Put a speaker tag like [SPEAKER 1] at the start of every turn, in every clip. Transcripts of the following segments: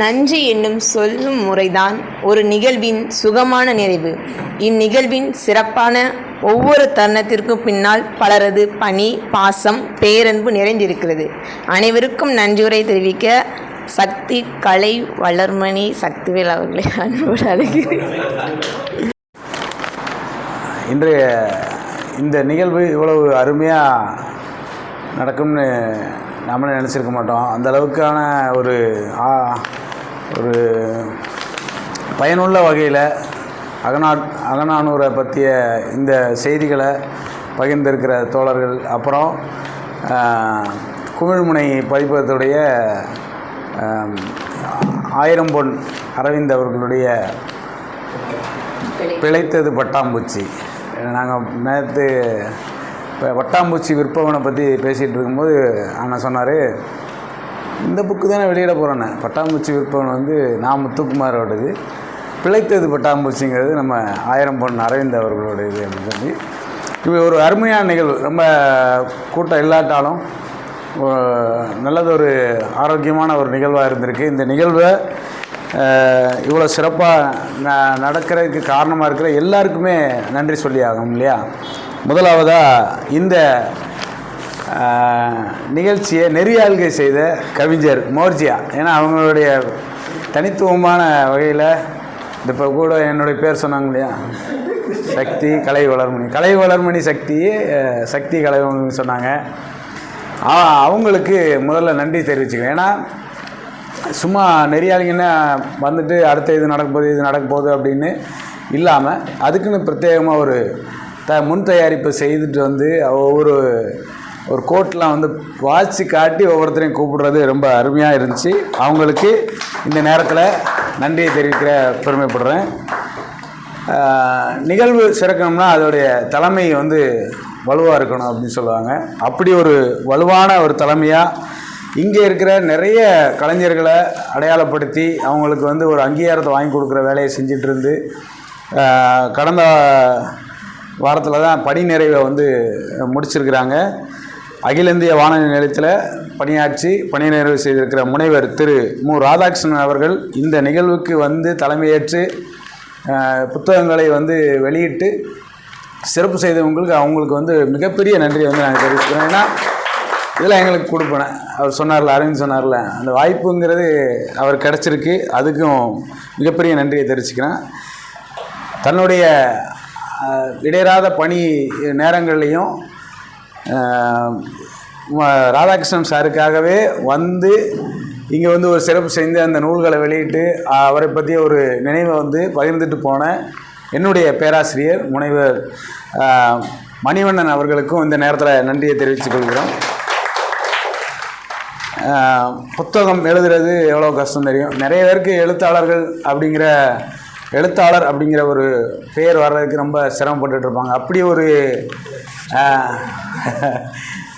[SPEAKER 1] நன்றி என்னும் சொல்லும் முறைதான் ஒரு நிகழ்வின் சுகமான நிறைவு. இந்நிகழ்வின் சிறப்பான ஒவ்வொரு தருணத்திற்கும் பின்னால் பலரது பணி பாசம் பேரன்பு நிறைந்திருக்கிறது. அனைவருக்கும் நன்றியுரை தெரிவிக்க சக்தி கலை வளர்மணி சக்திவேல் அவர்களை அன்போடு அழைக்கிறேன்.
[SPEAKER 2] இன்றைய இந்த நிகழ்வு இவ்வளவு அருமையாக நடக்கும்னு நம்மளும் நினச்சிருக்க மாட்டோம். அந்த அளவுக்கான ஒரு ஆ- ஒரு பயனுள்ள வகையில் அகநா அகநானூரை பற்றிய இந்த செய்திகளை பகிர்ந்திருக்கிற தோழர்கள். அப்புறம் குமிழ்முனை பதிப்பகத்துடைய ஆயிரம் பொன் அரவிந்த் அவர்களுடைய பிழைத்தது பட்டாம்பூச்சி. நாங்கள் நேற்று இப்போ வட்டாம்பூச்சி விற்பவனை பற்றி பேசிகிட்டு இருக்கும்போது அண்ணன் சொன்னார் இந்த புக்கு தானே வெளியிட போகிறேன்னு பட்டாம்பூச்சி விற்பவன் வந்து நான் முத்துக்குமாரோடது. பிழைத்தது பட்டாம்பூச்சிங்கிறது நம்ம ஆயிரம் பொன் அரவிந்த் அவர்களோடது அப்படின்னு சொல்லி. இது ஒரு அருமையான நிகழ்வு. ரொம்ப கூட்டம் இல்லாட்டாலும் நல்லதொரு ஆரோக்கியமான ஒரு நிகழ்வாக இருந்திருக்கு. இந்த நிகழ்வை இவ்வளோ சிறப்பாக ந நடக்கிறதுக்கு காரணமாக இருக்கிற எல்லாருக்குமே நன்றி சொல்லி ஆகணும் இல்லையா? முதலாவதாக இந்த நிகழ்ச்சியை நெறியாள்கை செய்த கவிஞர் மோர்ஜியா. ஏன்னா அவங்களுடைய தனித்துவமான வகையில் இந்த இப்போ கூட என்னுடைய பேர் சொன்னாங்க இல்லையா? சக்தி கலை வளர்மணி. கலை வளர்மணி சக்தி சக்தி கலை வளர்மணி சொன்னாங்க. அவங்களுக்கு முதல்ல நன்றி தெரிவிச்சுக்கிறேன். ஏன்னா சும்மா நெறியாளிங்கன்னா வந்துட்டு அடுத்த இது நடக்க போகுது இது நடக்க போகுது அப்படின்னு இல்லாமல் அதுக்குன்னு பிரத்யேகமாக ஒரு த முன் தயாரிப்பு செய்துட்டு வந்து ஒவ்வொரு ஒரு கோட்லாம் வந்து வாட்சி காட்டி ஒவ்வொருத்தரையும் கூப்பிடுறது ரொம்ப அருமையாக இருந்துச்சு. அவங்களுக்கு இந்த நேரத்தில் நன்றியை தெரிவிக்கிற பெருமைப்படுறேன். நிகழ்வு சிறக்கணும்னா அதோடைய தலைமை வந்து வலுவாக இருக்கணும் அப்படின்னு சொல்லுவாங்க. அப்படி ஒரு வலுவான ஒரு தலைமையாக இங்கே இருக்கிற நிறைய கலைஞர்களை அடையாளப்படுத்தி அவங்களுக்கு வந்து ஒரு அங்கீகாரத்தை வாங்கி கொடுக்குற வேலையை செஞ்சுட்டு இருந்து கடந்த வாரத்தில் தான் பணி நிறைவை வந்து முடிச்சிருக்கிறாங்க. அகில இந்திய வானொலி நிலையத்தில் பணியாற்றி பணி நிறைவு செய்திருக்கிற முனைவர் திரு மு. ராதாகிருஷ்ணன் அவர்கள் இந்த நிகழ்வுக்கு வந்து தலைமையேற்று புத்தகங்களை வந்து வெளியிட்டு சிறப்பு செய்தவங்களுக்கு அவங்களுக்கு வந்து மிகப்பெரிய நன்றியை வந்து நாங்கள் தெரிவிச்சுக்கிறோம் ஏன்னா இதெல்லாம் எங்களுக்கு கொடுப்பேன். அவர் சொன்னார்ல அரவிந்த் சொன்னார்ல அந்த வாய்ப்புங்கிறது அவர் கிடச்சிருக்கு. அதுக்கும் மிகப்பெரிய நன்றியை தெரிவிச்சுக்கிறேன். தன்னுடைய இடையராத பணி நேரங்கள்லையும் ராதாகிருஷ்ணன் சாருக்காகவே வந்து இங்கே வந்து ஒரு சிறப்பு செய்து அந்த நூல்களை வெளியிட்டு அவரை பற்றிய ஒரு நினைவை வந்து பகிர்ந்துட்டு போன என்னுடைய பேராசிரியர் முனைவர் மணிவண்ணன் அவர்களுக்கும் இந்த நேரத்தில் நன்றியை தெரிவித்துக் கொள்கிறோம். புத்தகம் எழுதுறது எவ்வளோ கஷ்டம் தெரியும். நிறைய பேருக்கு எழுத்தாளர்கள் அப்படிங்கிற எழுத்தாளர் அப்படிங்கிற ஒரு பெயர் வர்றதுக்கு ரொம்ப சிரமப்பட்டுட்டு இருப்பாங்க. அப்படி ஒரு ஆஹ்,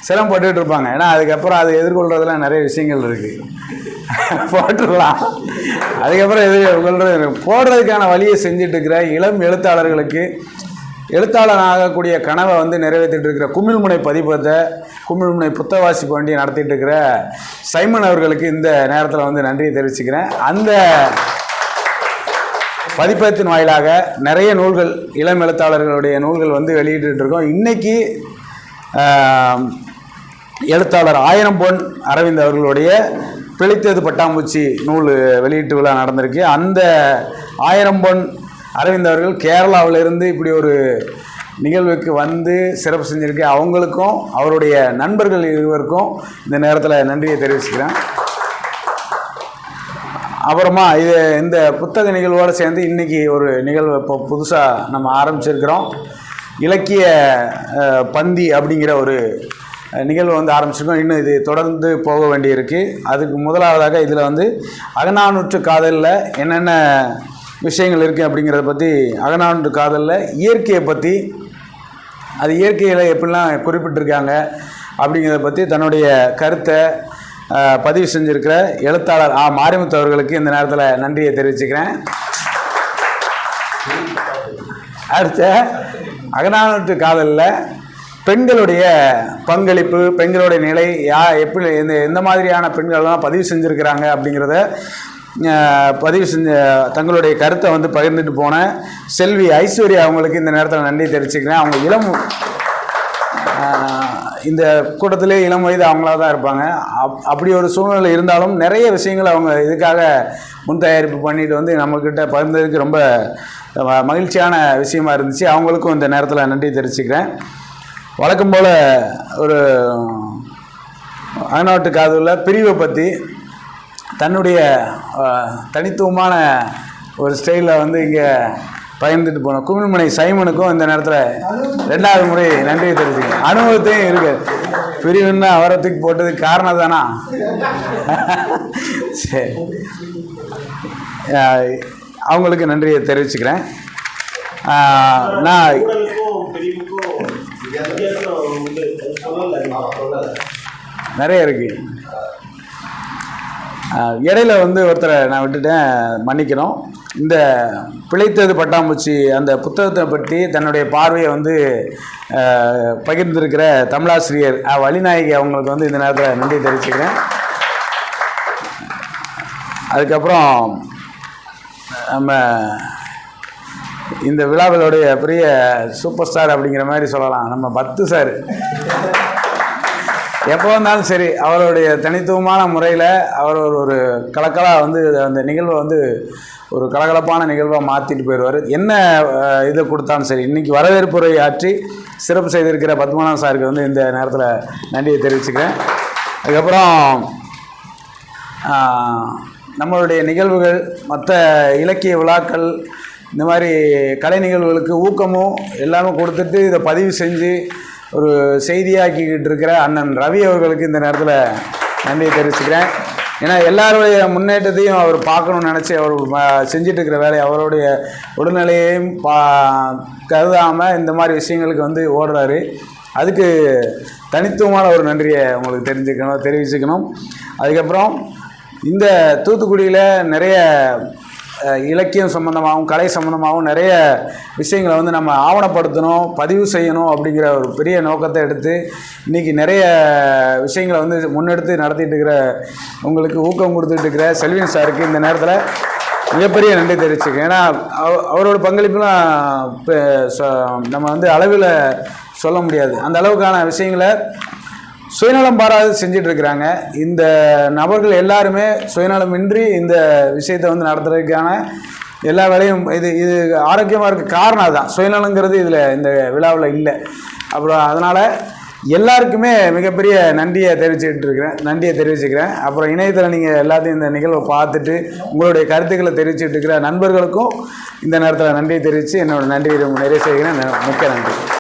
[SPEAKER 2] சிரமப்பட்டுட்டு இருப்பாங்க. ஏன்னா அதுக்கப்புறம் அதை எதிர்கொள்கிறதுல நிறைய விஷயங்கள் இருக்குது போட்டுடலாம். அதுக்கப்புறம் எதிர்கொள்றது? போடுறதுக்கான வழியை செஞ்சுட்டு இருக்கிற இளம் எழுத்தாளர்களுக்கு எழுத்தாளர் ஆகக்கூடிய கனவை வந்து நிறைவேற்றிட்டு இருக்கிற குமிழ்முனை பதிப்பத்தை குமிழ்முனை புத்தக வாசிப்பு வண்டியை நடத்திட்டு இருக்கிற சைமன் அவர்களுக்கு இந்த நேரத்தில் வந்து நன்றியை தெரிவிச்சுக்கிறேன். அந்த பதிப்பகத்தின் வாயிலாக நிறைய நூல்கள் இளம் எழுத்தாளர்களுடைய நூல்கள் வந்து வெளியிட்டு இருக்கோம் இன்றைக்கி எழுத்தாளர் ஆயிரம் பொன் அரவிந்த் அவர்களுடைய பிழைத்தது பட்டாம்பூச்சி நூல் வெளியீட்டு விழா நடந்திருக்கு. அந்த ஆயிரம் பொன் அரவிந்த் அவர்கள் கேரளாவிலிருந்து இப்படி ஒரு நிகழ்வுக்கு வந்து சிறப்பு செஞ்சுருக்கு. அவங்களுக்கும் அவருடைய நண்பர்கள் இருவருக்கும் இந்த நேரத்தில் நன்றியை தெரிவிச்சுக்கிறேன். அப்புறமா இது இந்த புத்தக நிகழ்வோடு சேர்ந்து இன்றைக்கி ஒரு நிகழ்வு இப்போ புதுசாக நம்ம ஆரம்பிச்சிருக்கிறோம். இலக்கிய பந்தி அப்படிங்கிற ஒரு நிகழ்வு வந்து ஆரம்பிச்சிருக்கோம். இன்னும் இது தொடர்ந்து போக வேண்டியிருக்கு. அதுக்கு முதலாவதாக இதில் வந்து அகநானூற்று காதலில் என்னென்ன விஷயங்கள் இருக்குது அப்படிங்கிறத பற்றி அகநானூற்று காதலில் இயற்கையை பற்றி அது இயற்கையில் எப்படிலாம் குறிப்பிட்டிருக்காங்க அப்படிங்கிறத பற்றி தன்னுடைய கருத்தை பதிவு செஞ்சுருக்கிற எழுத்தாளர் ஆ மாரிமுத்து அவர்களுக்கு இந்த நேரத்தில் நன்றியை தெரிவிச்சுக்கிறேன். அடுத்த அகநானூற்று காதலில் பெண்களுடைய பங்களிப்பு பெண்களுடைய நிலை யா எப்படி எந்த எந்த மாதிரியான பெண்கள்லாம் பதிவு செஞ்சுருக்கிறாங்க அப்படிங்கிறத பதிவு செஞ்ச தங்களுடைய கருத்தை வந்து பகிர்ந்துட்டு போன செல்வி ஐஸ்வர்யா அவங்களுக்கு இந்த நேரத்தில் நன்றி தெரிவிச்சுக்கிறேன். அவங்க இளம் இந்த கூட்டத்திலே இளம் வயது அவங்களா தான் இருப்பாங்க. அப் அப்படி ஒரு சூழ்நிலை இருந்தாலும் நிறைய விஷயங்கள் அவங்க இதுக்காக முன் தயாரிப்பு பண்ணிட்டு வந்து நம்மக்கிட்ட பகிர்ந்ததுக்கு ரொம்ப மகிழ்ச்சியான விஷயமா இருந்துச்சு. அவங்களுக்கும் இந்த நேரத்தில் நன்றி தெரிவிச்சுக்கிறேன். வழக்கம் போல் ஒரு அகநாட்டு காதலில் பிரிவை பற்றி தன்னுடைய தனித்துவமான ஒரு ஸ்டைலில் வந்து இங்கே பயந்துட்டு போனோம். குமிழ்மனை சைமனுக்கும் இந்த நேரத்தில் ரெண்டாவது முறை நன்றியை தெரிவிச்சுக்கேன் அனுபவத்தையும் இருக்கு. பிரிவுன்னா அவரத்துக்கு போட்டது போட்டதுக்கு காரணம் தானா? சரி. அவங்களுக்கு நன்றியை தெரிவிச்சுக்கிறேன். நான் நிறைய இருக்கு. இடையில வந்து ஒருத்தரை நான் விட்டுட்டேன். மன்னிக்கணும். இந்த பிழைத்தது பட்டாம்பூச்சி அந்த புத்தகத்தை பற்றி தன்னுடைய பார்வையை வந்து பகிர்ந்திருக்கிற தமிழாசிரியர் வழிநாயகி அவங்களுக்கு வந்து இந்த நேரத்தில் நன்றி தெரிவிச்சுக்கிறேன். அதுக்கப்புறம் நம்ம இந்த விழாவிலுடைய பெரிய சூப்பர் ஸ்டார் அப்படிங்கிற மாதிரி சொல்லலாம். நம்ம பத்து சார். எப்போ வந்தாலும் சரி அவருடைய தனித்துவமான முறையில் அவர் ஒரு ஒரு கலக்கலாக வந்து அந்த நிகழ்வை வந்து ஒரு கலகலப்பான நிகழ்வாக மாற்றிட்டு போயிடுவார். என்ன இதை கொடுத்தாலும் சரி இன்றைக்கி வரவேற்புரை ஆற்றி சிறப்பு செய்திருக்கிற பத்மநாபன் சாருக்கு வந்து இந்த நேரத்தில் நன்றியை தெரிவிச்சுக்கிறேன். அதுக்கப்புறம் நம்மளுடைய நிகழ்வுகள் மற்ற இலக்கிய விழாக்கள் இந்த மாதிரி கலை நிகழ்வுகளுக்கு ஊக்கமும் எல்லாமே கொடுத்துட்டு இதை பதிவு செஞ்சு ஒரு செய்தியாக்கிக்கிட்டு இருக்கிற அண்ணன் ரவி அவர்களுக்கு இந்த நேரத்தில் நன்றியை தெரிவிச்சுக்கிறேன். ஏன்னா எல்லாருடைய முன்னேற்றத்தையும் அவர் பார்க்கணும்னு நினச்சி அவர் செஞ்சிட்டு இருக்கிற வேலையை அவருடைய உடல்நிலையையும் பா கருதாமல் இந்த மாதிரி விஷயங்களுக்கு வந்து ஓடுறாரு. அதுக்கு தனித்துவமான ஒரு நன்றியை உங்களுக்கு தெரிஞ்சுக்கணும் தெரிவிச்சுக்கணும். அதுக்கப்புறம் இந்த தூத்துக்குடியில் நிறைய இலக்கியம் சம்மந்தமாகவும் கலை சம்மந்தமாகவும் நிறைய விஷயங்களை வந்து நம்ம ஆவணப்படுத்தணும் பதிவு செய்யணும் அப்படிங்கிற ஒரு பெரிய நோக்கத்தை எடுத்து இன்றைக்கி நிறைய விஷயங்களை வந்து முன்னெடுத்து நடத்திட்டு இருக்கிற உங்களுக்கு ஊக்கம் கொடுத்துட்டு இருக்கிற செல்வின் சாருக்கு இந்த நேரத்தில் மிகப்பெரிய நன்றி தெரிவிச்சுக்கேன் ஏன்னா அவரோட பங்களிப்புலாம் இப்போ நம்ம வந்து அளவில் சொல்ல முடியாது. அந்த அளவுக்கான விஷயங்களை சுயநலம் பாராது செஞ்சுட்டு இருக்கிறாங்க இந்த நபர்கள் எல்லாருமே சுயநலமின்றி இந்த விஷயத்தை வந்து நடத்துறதுக்கான எல்லா வேலையும் இது இது ஆரோக்கியமாக இருக்க காரணம் அதுதான். சுயநலங்கிறது இதில் இந்த விழாவில் இல்லை. அப்புறம் அதனால் எல்லாருக்குமே மிகப்பெரிய நன்றியை தெரிவிச்சுக்கிட்டு இருக்கிறேன் நன்றியை தெரிவிச்சுக்கிறேன். அப்புறம் இணையத்தில் நீங்கள் எல்லாத்தையும் இந்த நிகழ்வை பார்த்துட்டு உங்களுடைய கருத்துக்களை தெரிவிச்சுட்டு இருக்கிற நண்பர்களுக்கும் இந்த நேரத்தில் நன்றியை தெரிவித்து என்னோடய நன்றியை நிறைய செய்கிறேன். மிக்க நன்றி.